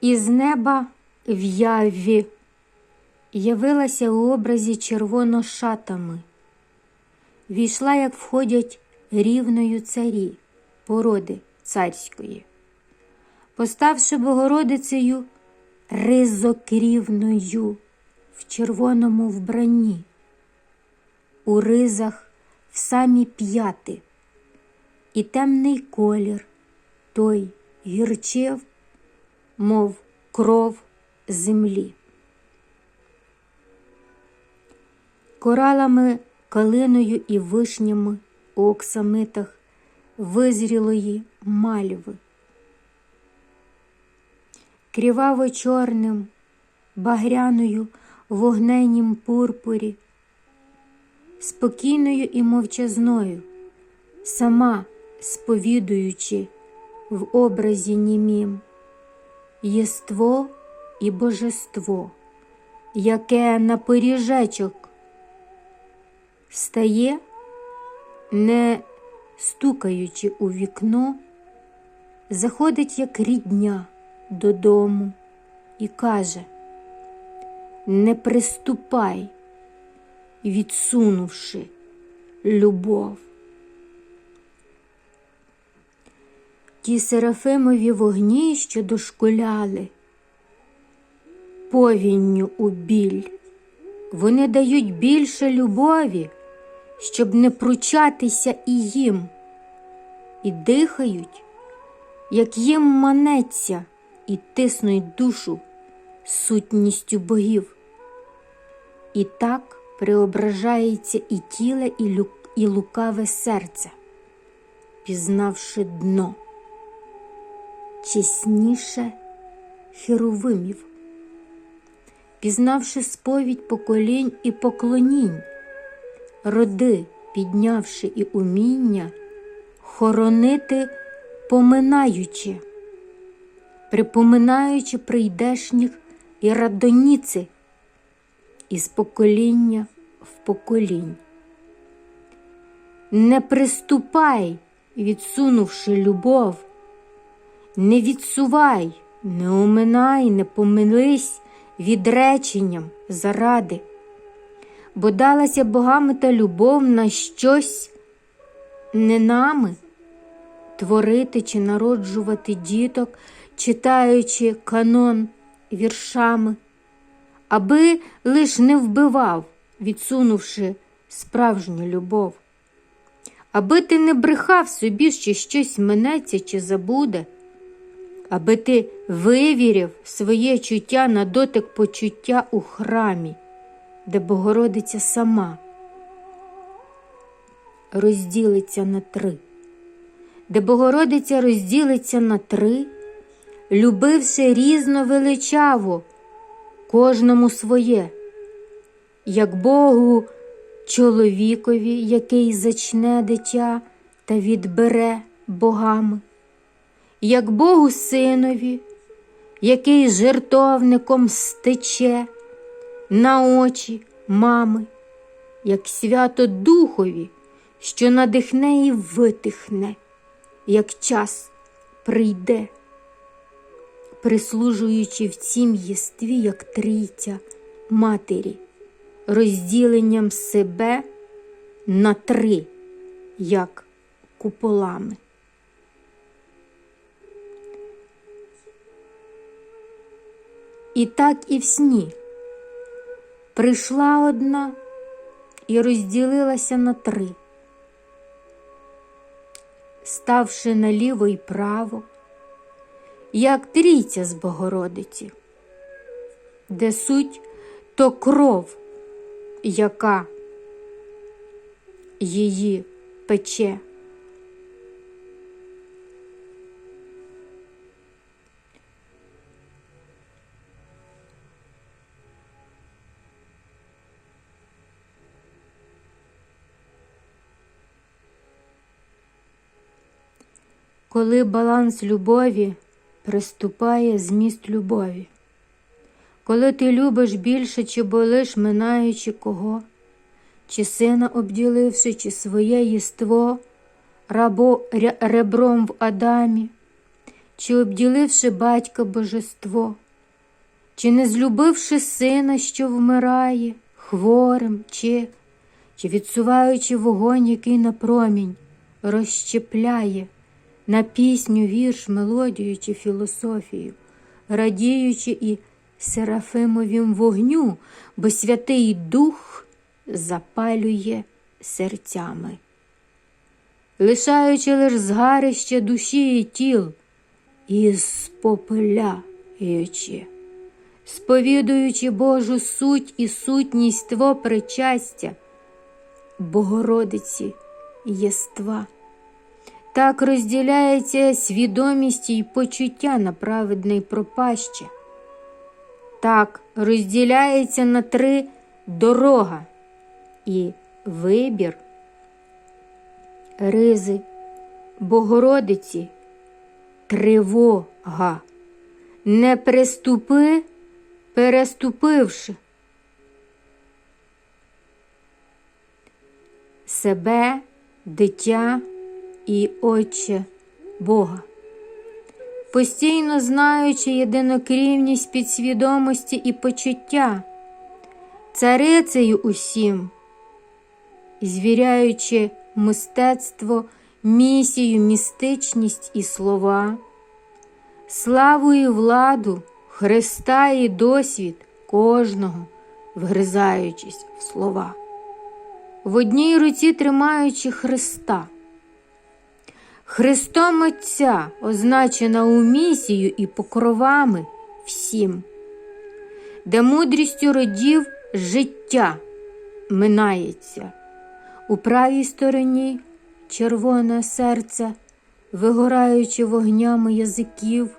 Із неба в яві явилася у образі червоношатами, війшла, як входять рівною царі, породи царської, поставши Богородицею ризокрівною в червоному вбранні, у ризах в самі п'яти, і темний колір той гірчив, мов кров землі. Коралами, калиною і вишнями у оксамитах визрілої мальви. Кріваво чорним, багряною вогненім пурпурі, спокійною і мовчазною, сама сповідуючи в образі німім єство і божество, яке на поріжечок стає, не стукаючи у вікно, заходить як рідня додому і каже Не приступай, відсунувши любов. Ті серафимові вогні, що дошкуляли, повінню у біль, вони дають більше любові, щоб не пручатися і їм, і дихають, як їм манеться, і тиснуть душу сутністю богів. І так преображається і тіле, і, лукаве серце, пізнавши дно чесніше херовимів, пізнавши сповідь поколінь і поклонінь, роди, піднявши і уміння, хоронити, поминаючи, припоминаючи прийдешніх і радоніци із покоління в поколінь. Не приступай, відсунувши любов. Не відсувай, не оминай, не помились відреченням заради, бо далася богами та любов на щось не нами. Творити чи народжувати діток, читаючи канон віршами, аби лиш не вбивав, відсунувши справжню любов, аби ти не брехав собі, що щось минеться чи забуде аби ти вивірив своє чуття на дотик почуття у храмі, де Богородиця сама розділиться на три, де Богородиця розділиться на три, любивши різно величаво, кожному своє, як Богу чоловікові, який зачне дитя та відбере богами як Богу Синові, який жертовником стече на очі мами, як свято Духові, що надихне і витихне, як час прийде, прислужуючи в цім єстві, як трійця матері, розділенням себе на три, як куполами. І так і в сні. Прийшла одна і розділилася на три, ставши наліво і право, як трійця з Богородиці, де суть то кров, яка її пече. Коли баланс любові приступає зміст любові, коли ти любиш більше, чи болиш, минаючи кого, чи сина обділивши, чи своє єство рабо, ребром в Адамі, чи обділивши батька божество, чи не злюбивши сина, що вмирає, хворим, чи, чи відсуваючи вогонь, який на промінь розщепляє на пісню, вірш, мелодію чи філософію, радіючи і Серафимовім вогню, бо Святий Дух запалює серцями, лишаючи лиш згарище душі і тіл, і спопеляючи, сповідуючи Божу суть і сутність Тво причастя, Богородиці єства. Так розділяється свідомість і почуття на праведне й пропаще. Так розділяється на три дорога і вибір, ризи, Богородиці, тривога, не приступи, переступивши. Себе, дитя і Отче Бога постійно знаючи єдинокрівність підсвідомості і почуття, царицею усім, звіряючи мистецтво, місію, містичність і слова, славу і владу Христа і досвід кожного, вгризаючись в слова, в одній руці тримаючи Христа. Христом Отця означена у місію і покровами всім, де мудрістю родів життя минається, у правій стороні червоне серце, вигораючи вогнями язиків,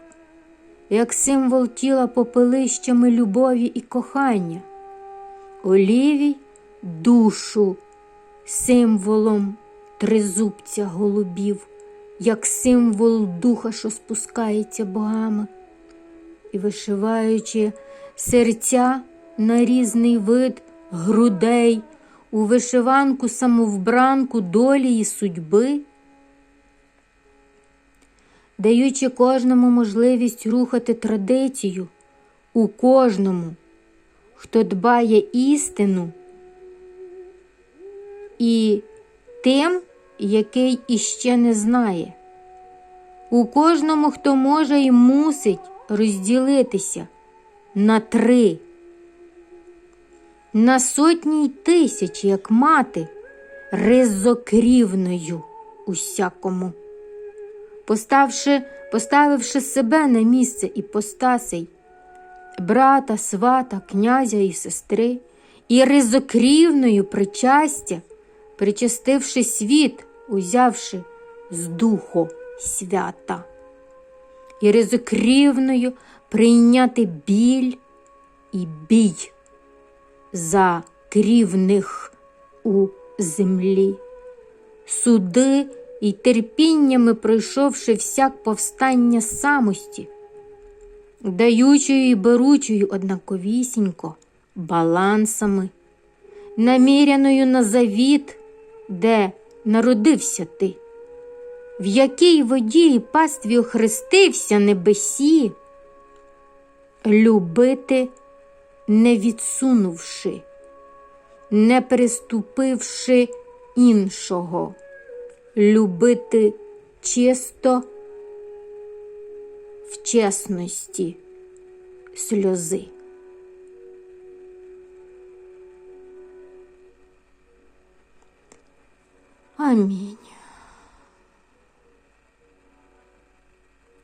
як символ тіла попелищами любові і кохання, у лівій душу символом тризубця голубів як символ духа, що спускається богами, і вишиваючи серця на різний вид грудей у вишиванку самовбранку долі і судьби, даючи кожному можливість рухати традицію у кожному, хто дбає істину і тим, який іще не знає. У кожному, хто може і мусить розділитися на три, на сотні й тисяч, як мати, ризокрівною усякому, поставши, поставивши себе на місце іпостасей, брата, свата, князя і сестри, і ризокрівною причастя, причастивши світ узявши з духу свята. І ризокрівною прийняти біль і бій за крівних у землі, суди і терпіннями пройшовши всяк повстання самості, даючою і беручою однаковісінько балансами, наміряною на завіт, де народився ти, в якій воді і пастві охрестився небесі, любити, не відсунувши, не приступивши іншого, любити чисто в чесності сльози. Амінь.